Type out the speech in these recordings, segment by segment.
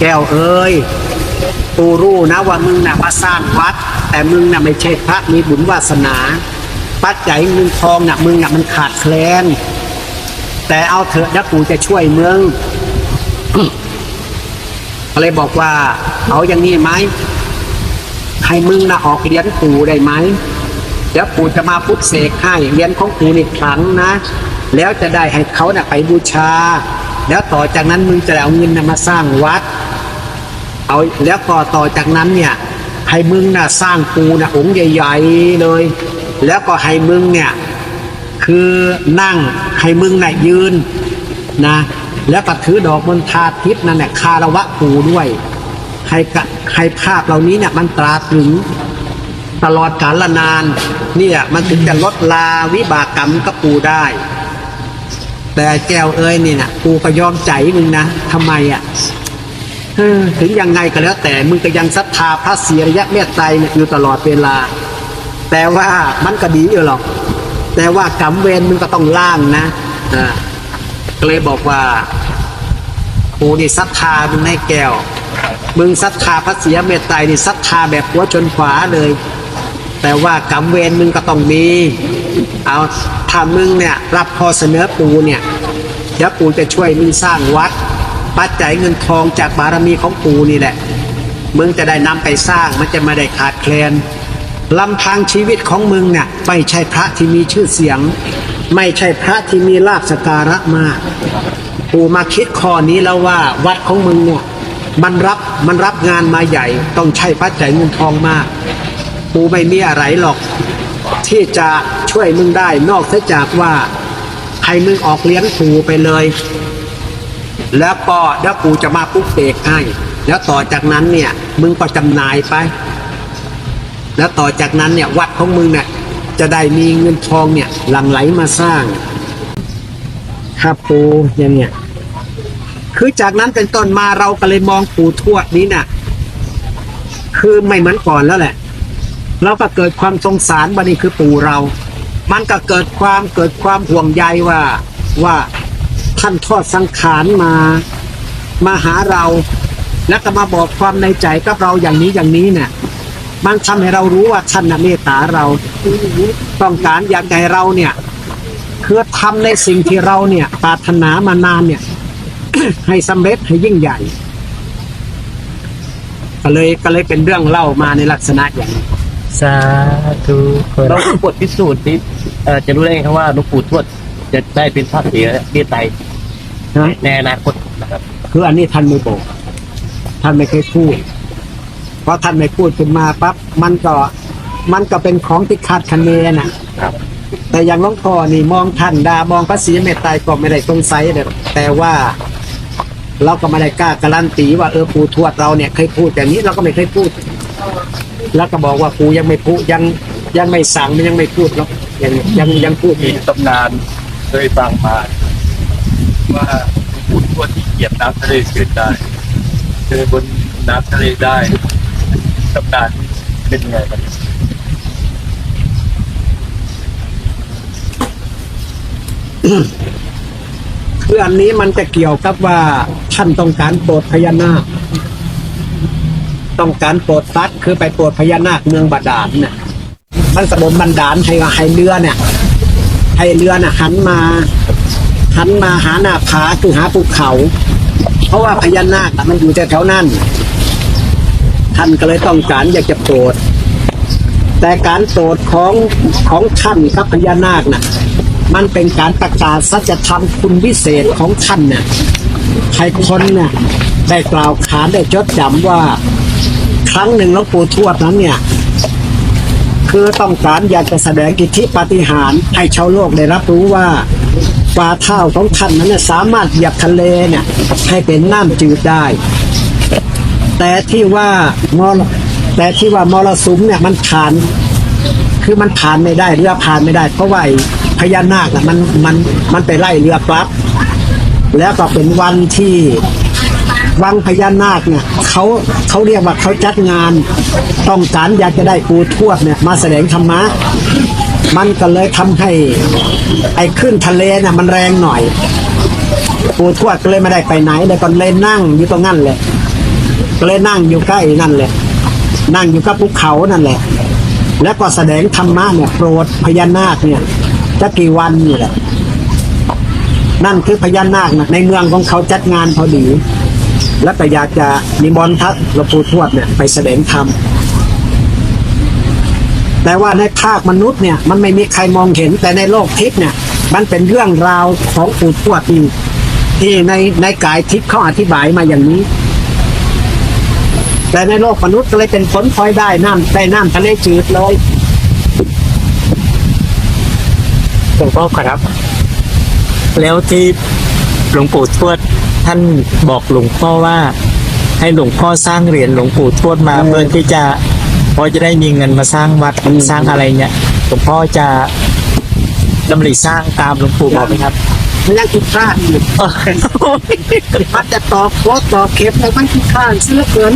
แก้วเอ้ยปูรู้นะว่ามึงน่ะมาสร้างวัด แต่มึงน่ะไม่ใช่พระมีบุญวาสนา ปัจจัยเงินทองน่ะมึงน่ะมันขาดแคลน แต่เอาเถอะนะกูจะช่วยมึงก็เลยบอกว่า เอาอย่างนี้ไหมให้มึงนะออกเรียนปู่ได้ไหมเดี๋ยวปู่จะมาพุทธเสกให้เรียนของปู่นี่ครั้งนะ แล้วจะได้ให้เขานะ่ะไปบูชา แล้วต่อจากนั้นมึงจะเอาเงินนะมาสร้างวัด เอาแล้วก็ต่อจากนั้นเนี่ยให้มึงนะ่ะสร้างปูนะองค์ใหญ่ๆเลย แล้วก็ให้มึงเนี่ยคือนั่งให้มึงน่ะยืนนะแล้วก็ถือดอกมณฑาทิพย์นั่นแหละคารวะปูด้วยให้กะให้ภาพเหล่านี้เนี่ยมันตราตรึงตลอดกาลนานเนี่ยมันถึงจะลดลาวิบากกรรมกับปูได้ แต่แก้วเอ้ยนี่นะปูก็ยอมใจมึงนะทำไมอะ ถึงยังไงก็แล้ว แต่มึงก็ยังศรัทธาพระศรีอริยะเมตไตรอยู่ตลอดเวลา แต่ว่ามันก็ดีอยู่หรอก แต่ว่ากรรมเวรมึงก็ต้องล่างนะอ่าก็เลยบอกว่าปูนี่ศรัทธามึงในแก้ว มึงศรัทธาพระศรีริยเมตไตรนี่ศรัทธาแบบหัวชนขวาเลย แต่ว่ากรรมเวรมึงก็ต้องมีเอาถ้ามึงเนี่ยรับพอเสนอปูเนี่ยเดี๋ยวปูจะช่วยมึงสร้างวัด ปัจจัยเงินทองจากบารมีของปูนี่แหละ มึงจะได้นำไปสร้างมันจะไม่ได้ขาดแคลนลำพังชีวิตของมึงเนี่ยไม่ใช่พระที่มีชื่อเสียง ไม่ใช่พระที่มีลาภสการะมากปู่มาคิดข้อนี้แล้วว่าวัดของมึงเนี่ยมันรับมันรับงานมาใหญ่ ต้องใช้ปัจจัยเงินทองมาก ปู่ไม่มีอะไรหรอก ที่จะช่วยมึงได้นอกเสียจากว่าให้มึงออกเลี้ยงปู่ไปเลย แล้วก็เดี๋ยวปูจะมาปุ๊บเสกให้ แล้วต่อจากนั้นเนี่ย มึงก็จำหน่ายไป แล้วต่อจากนั้นเนี่ยวัดของมึงเนี่ยจะได้มีเงินทองเนี่ยหลั่งไหลมาสร้างครับปูอย่างเนี้ยคือจากนั้นเป็นต้นมาเราก็เลยมองปู่ทวดนี้น่ะ คือไม่เหมือนก่อนแล้วแหละ เราก็เกิดความสงสารบันนี้คือปู่เรา มันก็เกิดความเกิดความห่วงใยว่าว่า ท่านทอดสังขารมามาหาเรา แล้วก็มาบอกความในใจกับเราอย่างนี้อย่างนี้เนี่ยมันทำให้เรารู้ว่าท่านน่ะเมตตาเรา ต้องการอยากให้เราเนี่ยคือทำในสิ่งที่เราเนี่ยปรารถนามานานเนี่ย ให้สำเร็จให้ยิ่งใหญ่ ก็เลยก็เลยเป็นเรื่องเล่ามาในลักษณะอย่างนี้สาธุเราบทพิสูจน์นี้เอ่อจะรู้ได้ไงครับว่าหลวงปู่ทวดจะได้เป็นพระเสียเรียไต รนะในอนาคตนะครับ คืออันนี้ท่านไม่บอก ท่านไม่เคยพูด เพราะท่านไม่พูดขึ้นมาปั๊บมันก็มันก็เป็นของที่ขาดคะเนน่ะครับ แต่อย่างหลวงพ่อนี่มองท่านดามองพระศรีเมตไตรก็ไม่ได้สงสัยเลยแต่ว่า เราก็ไม่ได้กล้าการันตีว่าเออปู่ทวดเราเนี่ยเคยพูดอย่างนี้เราก็ไม่เคยพูด แล้วก็บอกว่าปู่ยังไม่พูดยังยังไม่สั่งมันยังไม่พูดหรอกยังยังยังพูดมีอีกตำนานเคยฟังมา ว่าพูดทวดที่เหยียบน้ำทะเลเสือได้เจอบนน้ำทะเลได้ตำนานเป็นไงครับคืออันนี้มันจะเกี่ยวกับว่าท่านต้องการโปรดพญานาค ต้องการโปรดฟัดคือไปโปรดพญานาคเมืองบาดาลเนี่ยมันสมบันดาลให้ให้เรือเนี่ยให้เรือน่ะหันมา หันมาหาหน้าผาคือหาภูเขา เพราะว่าพญานาคน่มันอยู่แถวๆนั้นท่านก็เลยต้องการอยากจะโปรด แต่การโปรดของของท่านกับพญานาคน่ะ มันเป็นการประกาศสัจธรรมคุณวิเศษของท่านเนี่ยให้คนเนี่ยได้กล่าวขานได้จดจำว่า ครั้งหนึ่งหลวงปู่ทวดนั้นเนี่ยคือต้องการอยากจะแสดงกิทธิปาฏิหาริย์ให้ชาวโลกได้รับรู้ว่า ฝ่าเท้าของท่านนั้นสามารถเหยียบทะเลเนี่ยให้เป็นน้ำจืดได้ แต่ที่ว่ามรแต่ที่ว่ามรสุมเนี่ยมันผ่าน คือมันผ่านไม่ได้เรือผ่านไม่ได้ เพราะว่าพญานาคน่ะมันมันมันไปไล่เรือกลับแล้วก็เป็นวันที่วังพญานาคเนี่ยเขาเขาเรียกว่าเขาจัดงาน ต้องการอยากจะได้ปูทวดเนี่ยมาแสดงธรรมะ มันก็เลยทำให้ ไอ้ขึ้นทะเลเนี่ยมันแรงหน่อย ปูทวดก็เลยไม่ได้ไปไหนเลยก็เลยนั่งอยู่ตรงนั้นเลยก็เลยนั่งอยู่ใกล้นั่นแหละนั่งอยู่กับภูเขานั่นแหละ แล้วก็แสดงธรรมะเนี่ยโปรดพญานาคเนี่ยจะกี่วันนี่แหละนั่นคือพญานาคนะในเมืองของเขาจัดงานพอดี แล้วก็อยากจะนิมนต์พระหลวงปู่ทวดเนี่ยไปแสดงธรรม แต่ว่าในภาคมนุษย์เนี่ยมันไม่มีใครมองเห็นแต่ในโลกทิพย์เนี่ยมันเป็นเรื่องราวของปู่ทวดที่ที่ในในกายทิพย์เขาอธิบายมาอย่างนี้ แต่ในโลกมนุษย์ก็เลยเป็นผลพลอยได้น้ำได้น้ำทะเลจืดเลยหลวงพ่อครับ แล้วที่หลวงปู่ทวดท่านบอกหลวงพ่อว่า ให้หลวงพ่อสร้างเหรียญหลวงปู่ทวดมาเพื่อที่จะ พอจะได้มีเงินมาสร้างวัดอืมสร้างอะไรเนี่ยหลวงพ่อจะดำริสร้างตามหลวงปู่บอกไหมครับมันยังคิดพลาดอยู่มันจะตอกโคตตอกเข็มแต่มันคิดพลาดเสื้อเกิน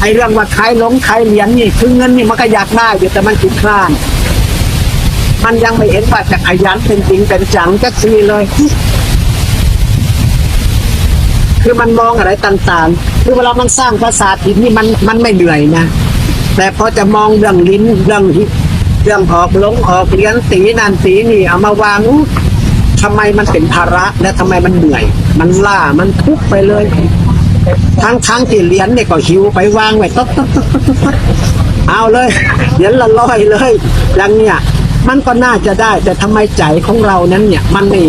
ไอเรื่องว่าขายหลงขายเหรียญนี่คือเงินนี่มันก็อยากได้อยู่แต่มันคิดพลาดมันยังไม่เห็นว่าจะขยันเป็นจริงเป็นจังจะซีเลย คือมันมองอะไรต่างๆคือเวลามันสร้างภาษาทินนี่มันมันไม่เหนื่อยนะ แต่พอจะมองเรื่องลิ้นเรื่องเรื่องออกลงออกเหรียญสีนันสีนี่เอามาวางอู้ทำไมมันเป็นภาระและทำไมมันเหนื่อย มันล่ามันทุกไปเลย ทั้งทั้งที่เหรียญเนี่ยก็หิวไปวางไว้ต๊อกต๊อกต๊อกต๊อกต๊อกเอาเลยเหรียญละร้อยเลยอย่างเนี้ยมันก็น่าจะได้ แต่ทำไมใจของเรานั้นเนี่ย มันไม่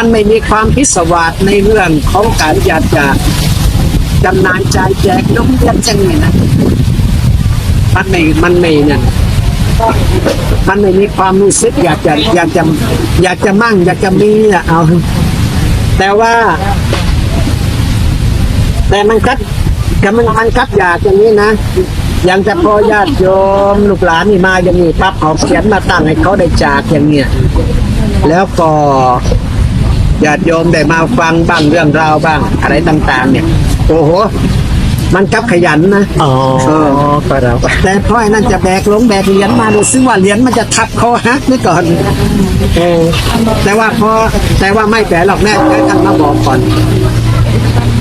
มันไม่มีความพิศวาสในเรื่องของการอยากจะจำหนายจ่ายแจกนมเลี้ยงจังนี่นะมันไม่มันไม่เนี่ยมันไม่มีความรู้สึกอยากจะอยากจะอยากจะมั่ง อยากจะมีอะเอา แต่ว่า แต่มันคัดแต่มันมันคัดอยากอย่างนี้นะอย่างจะพอญาติโยมลูกหลานนี่มาอย่างนี้ปั๊บเอาเขียนมาตั้งให้เขาได้จากอย่างเนี้ยแล้วก็ ญาติโยมได้มาฟังบ้างเรื่องราวบ้าง อะไรต่าง ๆ เนี่ย โอ้โห มันกับขยันนะอ๋อเออครับแต่เพราะไอ้นั่นจะแบกลงแบกเหรียญมาดูซึ่งว่าเหรียญมันจะทับคอหักนี่ก่อนเออแต่ว่าพอแต่ว่าไม่แปลหรอกแน่แค่ท่านมาบอกก่อน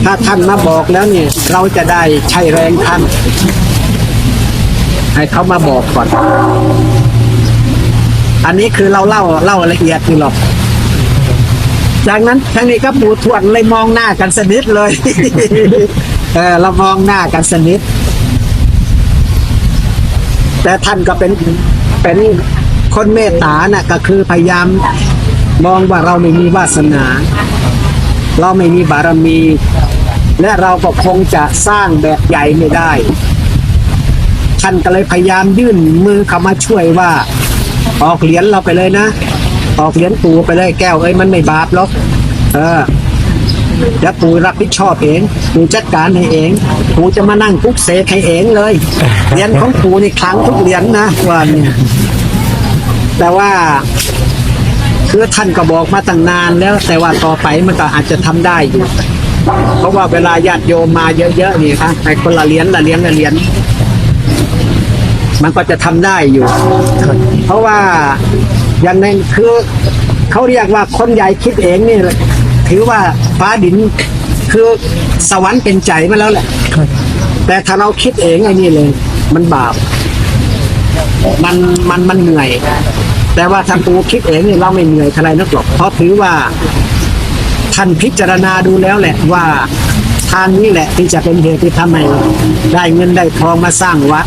ถ้าท่านมาบอกแล้วเนี่ย เราจะได้ใช้แรงท่านให้เขามาบอกก่อน อันนี้คือเราเล่าเล่าละเอียดนี่หรอก จากนั้นทางนี้ก็ปูทวดเลยมองหน้ากันสนิทเลย เออเรามองหน้ากันสนิท แต่ท่านก็เป็นเป็นคนเมตตาน่ะก็คือพยายามมองว่าเราไม่มีวาสนา เราไม่มีบารมี และเราก็คงจะสร้างแบบใหญ่ไม่ได้ ท่านก็เลยพยายามยื่นมือเข้ามาช่วยว่า ออกเหรียญเราไปเลยนะ ออกเหรียญปูไปเลยแก้วเอ้ยมันไม่บาปหรอกเออเดี๋ยวปูรับผิดชอบเองปูจัดการให้เองปูจะมานั่งปุ๊กเสกให้เองเลยเหรียญของปูนี่ครั้งทุกเหรียญนะว่าเนี่ยแต่ว่าคือท่านก็บอกมาตั้งนานแล้ว แต่ว่าต่อไปมันก็อาจจะทำได้อยู่เพราะว่าเวลาญาติโยมมาเยอะๆนี่ครับไอ้คนละเหรียญละเหรียญละเหรียญ มันก็จะทำได้อยู่ เพราะว่าอย่างนั้นคือเขาเรียกว่าคนใหญ่คิดเองนี่ถือว่าฟ้าดินคือสวรรค์เป็นใจมาแล้วแหละ แต่ถ้าเราคิดเองไอ้นี่เลย มันบาป มันมันมันเหนื่อย แต่ว่าถ้าปูคิดเองเนี่ยเราไม่เหนื่อยเท่าไรนักหรอกเพราะถือว่าท่านพิจารณาดูแล้วแหละว่าทางนี้แหละที่จะเป็นเหตุที่ทำให้ได้เงินได้ทองมาสร้างวัด